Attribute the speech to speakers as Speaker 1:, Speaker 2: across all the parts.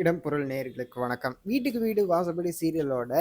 Speaker 1: இடம் பொருள் வணக்கம். வீட்டுக்கு வீடு வாசப்படி சீரியலோட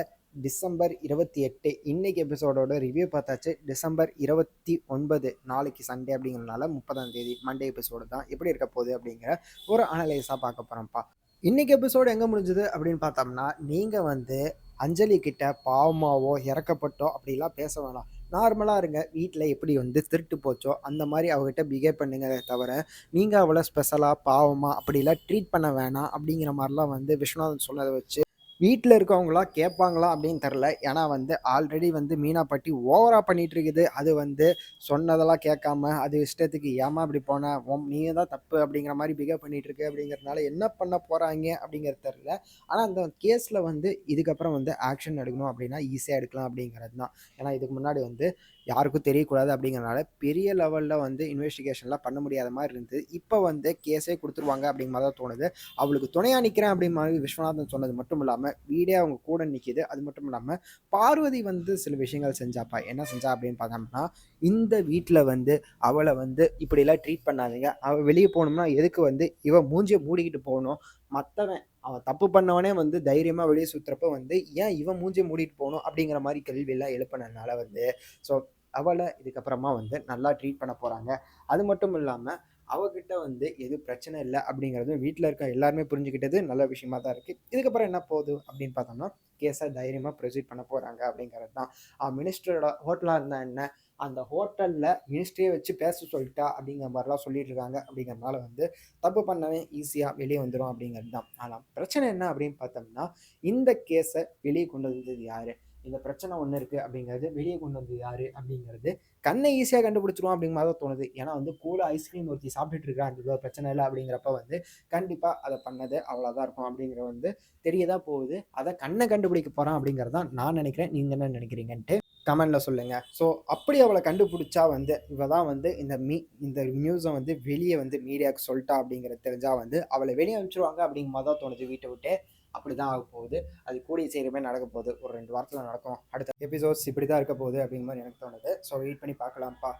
Speaker 1: டிசம்பர் இருபத்தி எட்டு இன்னைக்கு எபிசோடோட ரிவ்யூ பார்த்தாச்சு. டிசம்பர் இருபத்தி ஒன்பது நாளைக்கு சண்டே அப்படிங்கிறனால முப்பதாம் தேதி மண்டே எபிசோடு தான். எப்படி இருக்க போகுது அப்படிங்கிற ஒரு அனலைஸாக பார்க்க போகிறோம்ப்பா இன்னைக்கு எபிசோடு எங்கே முடிஞ்சது அப்படின்னு பார்த்தோம்னா நீங்கள் வந்து அஞ்சலி கிட்ட பாவமாவோ இறக்கப்பட்டோ அப்படிலாம் பேச வேணாம். நார்மலாக இருங்க. வீட்டில் எப்படி வந்து திருட்டு போச்சோ அந்த மாதிரி அவகிட்ட பிஹேவ் பண்ணுங்க தவிர நீங்கள் அவளை ஸ்பெஷலாக பாவமாக அப்படிலாம் ட்ரீட் பண்ண வேணாம் அப்படிங்கிற மாதிரிலாம் வந்து விஸ்வநாதன் சொன்னதை வச்சு வீட்டில் இருக்கவங்களா கேட்பாங்களா அப்படின்னு தெரில ஏன்னா வந்து ஆல்ரெடி வந்து மீனாப்பட்டி ஓவராக பண்ணிட்டு இருக்குது அது வந்து சொன்னதெல்லாம் கேட்காம அது இஷ்டத்துக்கு ஏமா இப்படி போன? நீ தான் தப்பு அப்படிங்கிற மாதிரி பிஹேவ் பண்ணிட்டு இருக்கு அப்படிங்கிறதுனால என்ன பண்ண போகிறாங்க அப்படிங்கிறது தெரில ஆனால் அந்த கேஸில் வந்து இதுக்கப்புறம் வந்து ஆக்ஷன் எடுக்கணும் அப்படின்னா ஈஸியாக எடுக்கலாம் அப்படிங்கிறது தான். ஏன்னா இதுக்கு முன்னாடி வந்து யாருக்கும் தெரியக்கூடாது அப்படிங்கிறனால பெரிய லெவலில் வந்து இன்வெஸ்டிகேஷன்லாம் பண்ண முடியாத மாதிரி இருந்தது. இப்போ வந்து கேஸே கொடுத்துருவாங்க அப்படிங்கிற மாதிரி தான் தோணுது. அவளுக்கு துணையாக நிற்கிறேன் அப்படிங்கிற மாதிரி விஸ்வநாதன் சொன்னது மட்டும் இல்லாமல் வீடே அவங்க கூட நிற்கிது அது மட்டும் இல்லாமல் பார்வதி வந்து சில விஷயங்கள் செஞ்சாப்பா. என்ன செஞ்சா அப்படின்னு பார்த்தோம்னா இந்த வீட்டில் வந்து அவளை வந்து இப்படிலாம் ட்ரீட் பண்ணாதீங்க. அவள் வெளியே போகணும்னா எதுக்கு வந்து இவன் மூஞ்சியை மூடிக்கிட்டு போகணும்? மற்றவன் அவன் தப்பு பண்ணவனே வந்து தைரியமாக வெளியே சுற்றுறப்ப வந்து ஏன் இவன் மூஞ்சியை மூடிட்டு போகணும் அப்படிங்கிற மாதிரி கேள்வியெல்லாம் எழுப்பினதுனால வந்து ஸோ அவளை இதுக்கப்புறமா வந்து நல்லா ட்ரீட் பண்ண போகிறாங்க அது மட்டும் இல்லாமல் அவகிட்ட வந்து எது பிரச்சனை இல்லை அப்படிங்கிறது வீட்டில் இருக்க எல்லாருமே புரிஞ்சுக்கிட்டது நல்ல விஷயமா தான் இருக்குது இதுக்கப்புறம் என்ன போகுது அப்படின்னு பார்த்தோம்னா கேஸை தைரியமாக ப்ரொசீட் பண்ண போகிறாங்க அப்படிங்கிறது தான். மினிஸ்டரோட ஹோட்டலாக இருந்தால் என்ன? அந்த ஹோட்டலில் மினிஸ்ட்ரியை வச்சு பேச சொல்லிட்டா அப்படிங்கிற மாதிரிலாம் சொல்லிட்டு இருக்காங்க. அப்படிங்கிறனால வந்து தப்பு பண்ணவே ஈஸியாக வெளியே வந்துடும் அப்படிங்கிறது தான். ஆனால் பிரச்சனை என்ன அப்படின்னு பார்த்தோம்னா இந்த கேஸை வெளியே கொண்டு வந்தது யார்? இந்த பிரச்சனை ஒன்று இருக்குது அப்படிங்கிறது வெளியே கொண்டு வந்து யார் அப்படிங்கிறது கண்ணை ஈஸியாக கண்டுபிடிச்சிருவோம் அப்படிங்கிற மாதிரி தோணுது. ஏன்னா வந்து கூல ஐஸ்கிரீம் ஒருத்தி சாப்பிட்டுட்டு இருக்கா அந்த இவ்வளோ பிரச்சனை இல்லை அப்படிங்கிறப்ப வந்து கண்டிப்பாக அதை பண்ணது அவ்வளோதான் இருக்கும் அப்படிங்கிற வந்து தெரியதான் போகுது. அதை கண்ணை கண்டுபிடிக்க போகிறான் அப்படிங்கிறது தான் நான் நினைக்கிறேன். நீங்கள் என்ன நினைக்கிறீங்கன்ட்டு கமெண்டில் சொல்லுங்கள் ஸோ அப்படி அவளை கண்டுபிடிச்சா வந்து இவ தான் வந்து இந்த மீ இந்த நியூஸை வந்து வெளியே வந்து மீடியாவுக்கு சொல்லிட்டா அப்படிங்கிறது தெரிஞ்சால் வந்து அவளை வெளியே அனுப்பிச்சிருவாங்க அப்படிங்கிற மாதிரி தான் தோணுது வீட்டை விட்டு. அப்படி தான் ஆக போகுது. அது கூடிய சீக்கிரமே நடக்க போகுது. ஒரு ரெண்டு வாரத்தில் நடக்கும். அடுத்த எபிசோட்ஸ் இப்படி தான் இருக்க போகுது அப்படிங்கிற மாதிரி எனக்கு தோணுது. ஸோ வெயிட் பண்ணி பார்க்கலாம்ப்பா.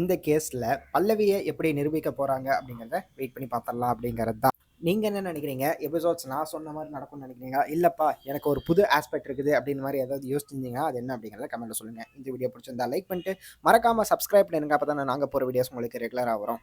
Speaker 1: இந்த கேஸில் பல்லவியை எப்படி நிரூபிக்க போகிறாங்க அப்படிங்கிறத வெயிட் பண்ணி பார்த்துடலாம் அப்படிங்கிறது தான். நீங்கள் என்ன நினைக்கிறீங்க? எபிசோட்ஸ் நான் சொன்ன மாதிரி நடக்கும்னு நினைக்கிறீங்க இல்லைப்பா எனக்கு ஒரு புது ஆஸ்பெக்ட் இருக்குது அப்படின்னு மாதிரி ஏதாவது யோசிச்சிருந்தீங்க அது என்ன அப்படிங்கிறத கமெண்ட்டில் சொல்லுங்கள் இந்த வீடியோ பிடிச்சிருந்தா லைக் பண்ணிட்டு மறக்காமல் சப்ஸ்கிரைப் பண்ணுங்க அப்போ தான் நாங்கள் போகிற வீடியோஸ் உங்களுக்கு ரெகுலராக வரும்.